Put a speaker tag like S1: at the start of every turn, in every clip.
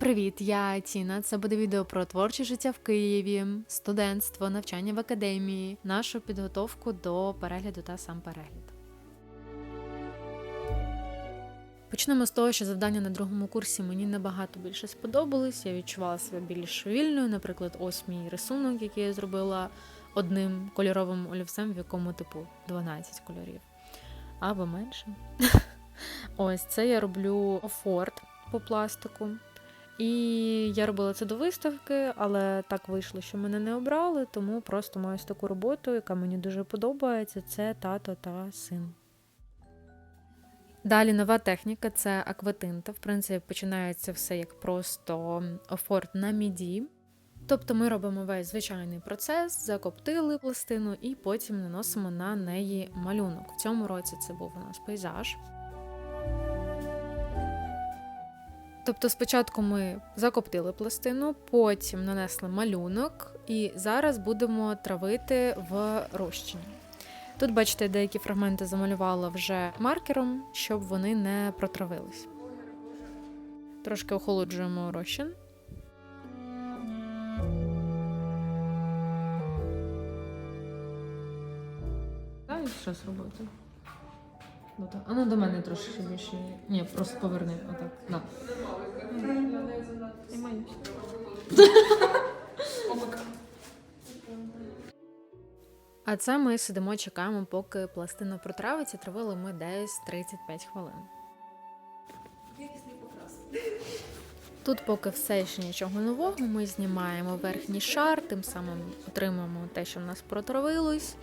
S1: Привіт, я Тіна. Це буде відео про творче життя в Києві, студентство, навчання в академії, нашу підготовку до перегляду та сам перегляд. Почнемо з того, що завдання на другому курсі мені набагато більше сподобались. Я відчувала себе більш вільною. Наприклад, ось мій рисунок, який я зробила одним кольоровим олівцем, в якому типу 12 кольорів або менше. Ось це я роблю офорт по пластику. І я робила це до виставки, але так вийшло, що мене не обрали, тому просто маю таку роботу, яка мені дуже подобається. Це тато та син. Далі нова техніка це акватинта. В принципі, починається все як просто офорт на міді. Тобто ми робимо весь звичайний процес, закоптили пластину і потім наносимо на неї малюнок. В цьому році це був у нас пейзаж. Тобто спочатку ми закоптили пластину, потім нанесли малюнок, і зараз будемо травити в розчині. Тут, бачите, деякі фрагменти замалювала вже маркером, щоб вони не протравились. Трошки охолоджуємо розчин. Дай щось. Ну, так. А ну до мене трошки більше. Ні, просто поверни. Отак. На. А це ми сидимо, чекаємо, поки пластина протравиться. Травили ми десь 35 хвилин. Тут, поки все ще нічого нового, ми знімаємо верхній шар, тим самим отримуємо те, що в нас протравилось,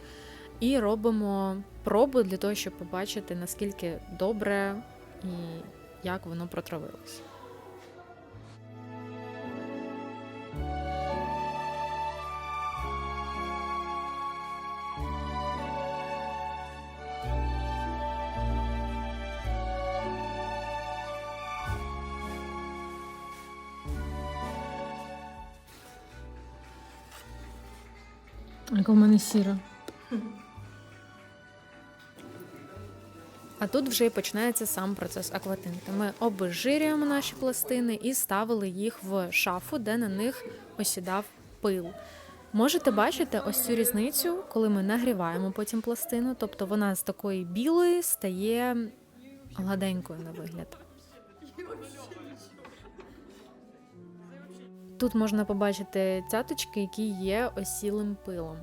S1: і робимо пробу для того, щоб побачити, наскільки добре і як воно протравилось. Яка в мене сіра. А тут вже і починається сам процес акватинти. Ми обезжирюємо наші пластини і ставили їх в шафу, де на них осідав пил. Можете бачити ось цю різницю, коли ми нагріваємо потім пластину, тобто вона з такої білої стає гладенькою на вигляд. Тут можна побачити цяточки, які є осілим пилом.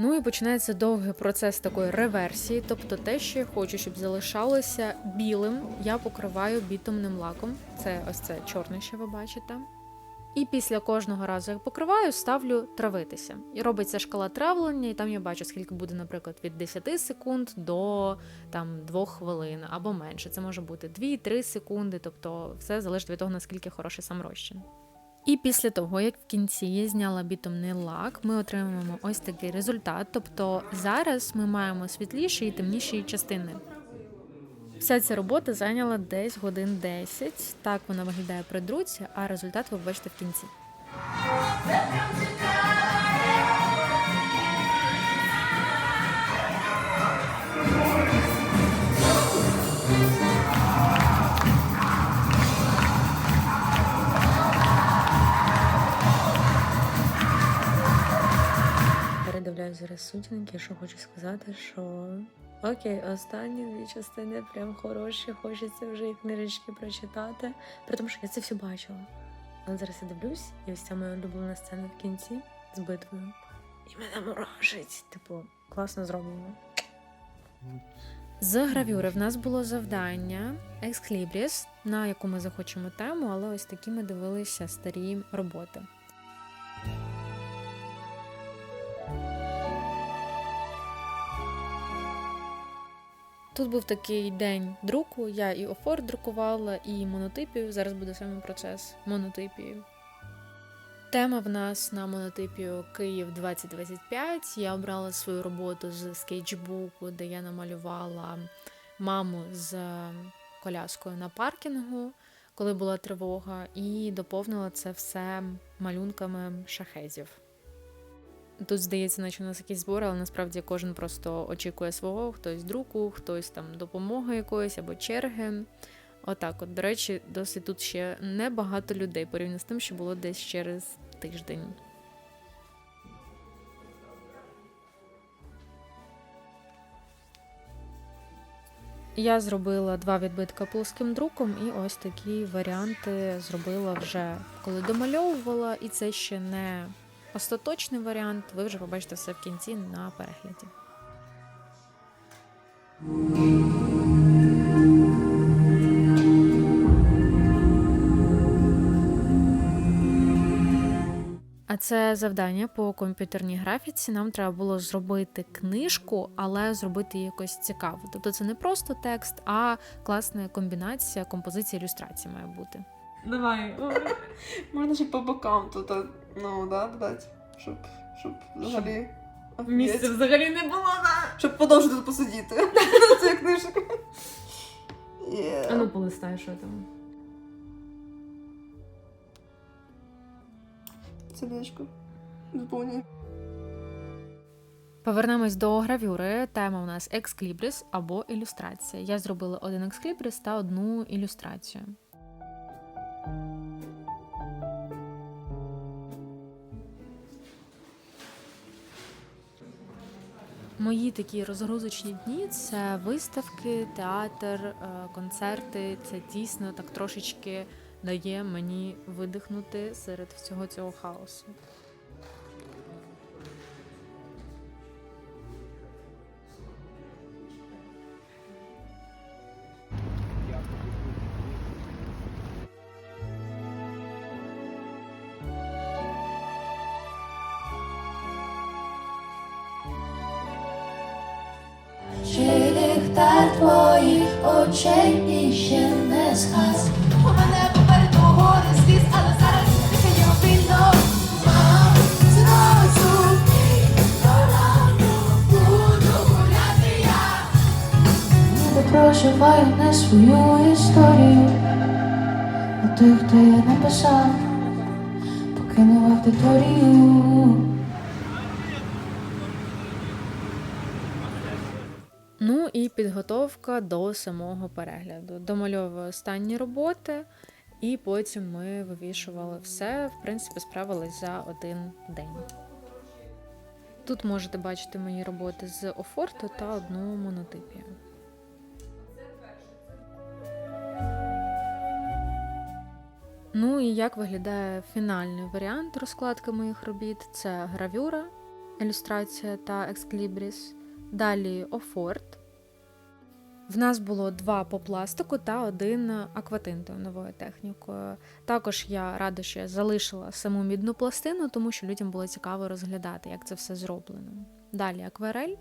S1: Ну і починається довгий процес такої реверсії, тобто те, що я хочу, щоб залишалося білим, я покриваю бітумним лаком. Це ось це чорне, що ви бачите. І після кожного разу, як покриваю, ставлю травитися. І робиться шкала травлення, і там я бачу, скільки буде, наприклад, від 10 секунд до там 2 хвилин або менше. Це може бути 2-3 секунди, тобто все залежить від того, наскільки хороший сам розчин. І після того, як в кінці я зняла бітумний лак, ми отримуємо ось такий результат. Тобто зараз ми маємо світліші і темніші частини. Вся ця робота зайняла десь годин 10. Так вона виглядає при друці, а результат ви бачите в кінці. Зараз сутінки, що хочу сказати, що окей, останні дві частини прям хороші, хочеться вже і книжечки прочитати, при тому, що я це все бачила. Але зараз я дивлюсь, і ось ця моя улюблена сцена в кінці з битвою. І мене мурашить. Типу, класно зроблено. З гравюри в нас було завдання Ексклібріс, на яку ми захочемо тему, але ось такі ми дивилися старі роботи. Тут був такий день друку. Я і офор друкувала, і монотипію. Зараз буде саме процес монотипії. Тема в нас на монотипію Київ 2025. Я обрала свою роботу з скетчбуку, де я намалювала маму з коляскою на паркінгу, коли була тривога, і доповнила це все малюнками шахезів. Тут здається, наче у нас якісь збори, але насправді кожен просто очікує свого, хтось друку, хтось там допомоги якоїсь або черги. Отак, от, до речі, досить тут ще небагато людей порівняно з тим, що було десь через тиждень. Я зробила два відбитка плоским друком, і ось такі варіанти зробила вже коли домальовувала, і це ще не остаточний варіант. Ви вже побачите все в кінці на перегляді. А це завдання по комп'ютерній графіці. Нам треба було зробити книжку, але зробити її якось цікаво. Тобто це не просто текст, а класна комбінація композиції ілюстрації має бути.
S2: Давай. Можна ще по бокам тут, ну, да, додати, щоб, щоб взагалі.
S1: Місця взагалі не було. Да?
S2: Щоб подовжити тут посидіти. Це книжка. Є.
S1: А ну полистай, що там.
S2: Сердечко. Заповнює.
S1: Повернемось до гравюри. Тема у нас ексклібріс або ілюстрація. Я зробила один ексклібріс та одну ілюстрацію. Мої такі розгрузочні дні це виставки, театр, е, концерти. Це дійсно так трошечки дає мені видихнути серед всього цього хаосу.
S3: Ліхтар твоїх очей іще не згас? У мене попереду гори сліз, але зараз дихає вільно. Мам, буду гуляти я. Ніби проживаю не свою історію. А тих, хто я написав, покинув аудиторію.
S1: Ну і підготовка до самого перегляду. Домальовую останні роботи, і потім ми вивішували все. В принципі, справились за один день. Тут можете бачити мої роботи з офорту та одну монотипію. Ну і як виглядає фінальний варіант розкладки моїх робіт? Це гравюра, ілюстрація та ексклібріс. Далі офорт. В нас було два по пластику та один акватинтою новою технікою. Також я рада, що я залишила саму мідну пластину, тому що людям було цікаво розглядати, як це все зроблено. Далі акварель.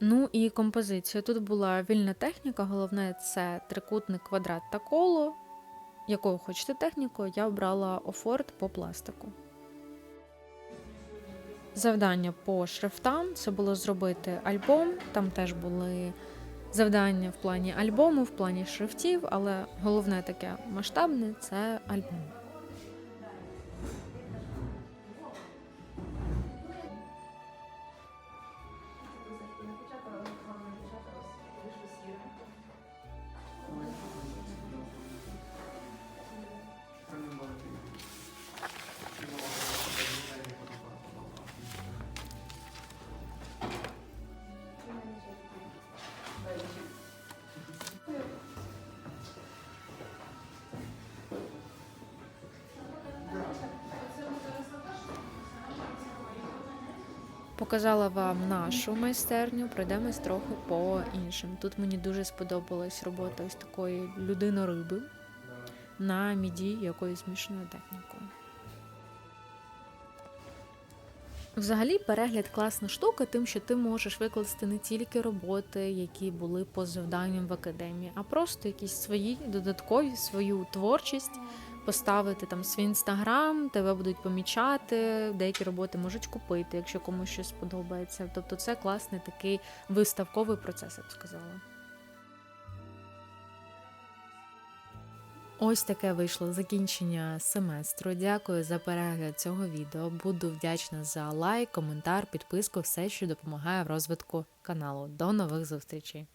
S1: Ну і композиція. Тут була вільна техніка, головне це трикутник, квадрат та коло. Якою хочете техніку, я обрала офорт по пластику. Завдання по шрифтам це було зробити альбом. Там теж були завдання в плані альбому, в плані шрифтів, але головне таке масштабне це альбом. Показала вам нашу майстерню, пройдемось трохи по іншим. Тут мені дуже сподобалась робота ось такої людинориби на міді якоюсь змішаною технікою. Взагалі, перегляд класна штука, тим, що ти можеш викласти не тільки роботи, які були по завданням в академії, а просто якісь свої додаткові, свою творчість, поставити там свій інстаграм, тебе будуть помічати, деякі роботи можуть купити, якщо комусь щось сподобається. Тобто це класний такий виставковий процес, я б сказала. Ось таке вийшло закінчення семестру. Дякую за перегляд цього відео. Буду вдячна за лайк, коментар, підписку, все, що допомагає в розвитку каналу. До нових зустрічей!